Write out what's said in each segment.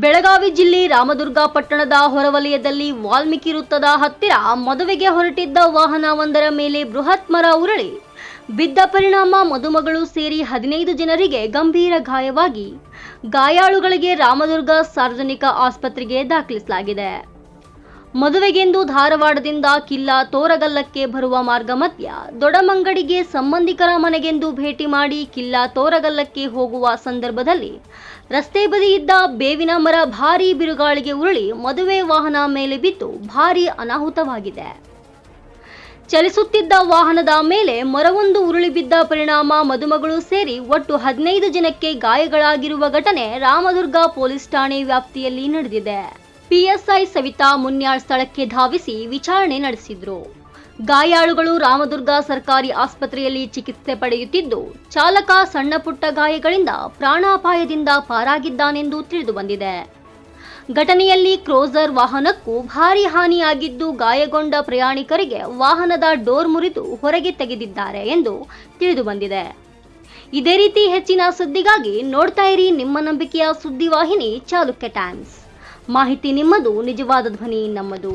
ಬೆಳಗಾವಿ ಜಿಲ್ಲೆ ರಾಮದುರ್ಗ ಪಟ್ಟಣದ ಹೊರವಲಯದಲ್ಲಿ ವಾಲ್ಮೀಕಿ ವೃತ್ತದ ಹತ್ತಿರ ಮದುವೆಗೆ ಹೊರಟಿದ್ದ ವಾಹನವೊಂದರ ಮೇಲೆ ಬೃಹತ್ ಮರ ಉರುಳಿ. ಬಿದ್ದ ಪರಿಣಾಮ ಮದುಮಗಳು ಸೇರಿ ಹದಿನೈದು ಜನರಿಗೆ ಗಂಭೀರ ಗಾಯವಾಗಿ. ಗಾಯಾಳುಗಳಿಗೆ ರಾಮದುರ್ಗ ಸಾರ್ವಜನಿಕ ಆಸ್ಪತ್ರೆಗೆ ದಾಖಲಿಸಲಾಗಿದೆ. ಮದುವೆಗೆಂದು ಧಾರವಾಡದಿಂದ ಕಿಲ್ಲ ತೋರಗಲ್ಲಕ್ಕೆ ಬರುವ ಮಾರ್ಗ ಮಧ್ಯ ದೊಡಮಂಗಡಿಗೆ ಸಂಬಂಧಿಕರ ಮನೆಗೆಂದು ಭೇಟಿ ಮಾಡಿ ಕಿಲ್ಲ ತೋರಗಲ್ಲಕ್ಕೆ ಹೋಗುವ ಸಂದರ್ಭದಲ್ಲಿ ರಸ್ತೆ ಬದಿ ಇದ್ದ ಬೇವಿನ ಮರ ಭಾರೀ ಬಿರುಗಾಳಿಗೆ ಉರುಳಿ ಮದುವೆ ವಾಹನ ಮೇಲೆ ಬಿದ್ದು ಭಾರೀ ಅನಾಹುತವಾಗಿದೆ. ಚಲಿಸುತ್ತಿದ್ದ ವಾಹನದ ಮೇಲೆ ಮರವೊಂದು ಉರುಳಿ ಬಿದ್ದ ಪರಿಣಾಮ ಮದುಮಗಳು ಸೇರಿ ಒಟ್ಟು ಹದಿನೈದು ಜನಕ್ಕೆ ಗಾಯಗಳಾಗಿರುವ ಘಟನೆ ರಾಮದುರ್ಗ ಪೊಲೀಸ್ ಠಾಣೆ ವ್ಯಾಪ್ತಿಯಲ್ಲಿ ನಡೆದಿದೆ. ಪಿಎಸ್ಐ ಸವಿತಾ ಮುನ್ಯಾಳ್ ಸ್ಥಳಕ್ಕೆ ಧಾವಿಸಿ ವಿಚಾರಣೆ ನಡೆಸಿದ್ರು. ಗಾಯಾಳುಗಳು ರಾಮದುರ್ಗ ಸರ್ಕಾರಿ ಆಸ್ಪತ್ರೆಯಲ್ಲಿ ಚಿಕಿತ್ಸೆ ಪಡೆಯುತ್ತಿದ್ದು, ಚಾಲಕ ಸಣ್ಣಪುಟ್ಟ ಗಾಯಗಳಿಂದ ಪ್ರಾಣಾಪಾಯದಿಂದ ಪಾರಾಗಿದ್ದಾನೆಂದು ತಿಳಿದುಬಂದಿದೆ ಘಟನೆಯಲ್ಲಿ ಕ್ರೋಸರ್ ವಾಹನಕ್ಕೂ ಭಾರಿ ಹಾನಿಯಾಗಿದ್ದು ಗಾಯಗೊಂಡ ಪ್ರಯಾಣಿಕರಿಗೆ ವಾಹನದ ಡೋರ್ ಮುರಿದು ಹೊರಗೆ ತೆಗೆದಿದ್ದಾರೆ ಎಂದು ತಿಳಿದುಬಂದಿದೆ ಇದೇ ರೀತಿ ಹೆಚ್ಚಿನ ಸುದ್ದಿಗಾಗಿ ನೋಡ್ತಾ ಇರಿ ನಿಮ್ಮ ನಂಬಿಕೆಯ ಸುದ್ದಿವಾಹಿನಿ ಚಾಲುಕ್ಯ ಟೈಮ್ಸ್. ಮಾಹಿತಿ ನಿಮ್ಮದು ನಿಜವಾದ ಧ್ವನಿ ನಮ್ಮದು.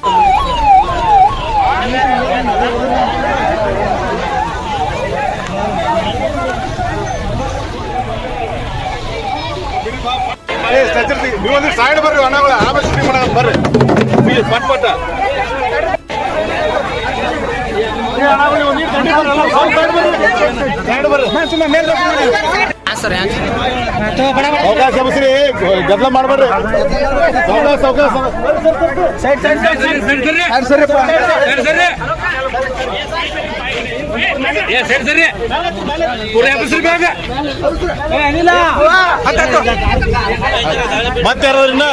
ನೀವು ಒಂದು ಸೈಡ್ ಬರ್ರಿ ಅಣ್ಣಗಳ ಆಮೇಲೆ ಶೂಟಿಂಗ್ ಮಾಡೋಣ ಬರ್ರಿ ಪ್ಲೀಸ್ ಪಟ್ ಪಟ್ಟ ಅವಕಾಶ ಬಸ್ರಿ ಗದ್ದಲ ಮಾಡ್ಬೇಡ್ರಿ ಅವಕಾಶ ಅವಕಾಶ ಸರಿ ಸರಿ ಪೂರ ಹೆಸರು ಬೇಗ ಮತ್ತೆ ಯಾರಾದ್ರೂ ಇನ್ನ.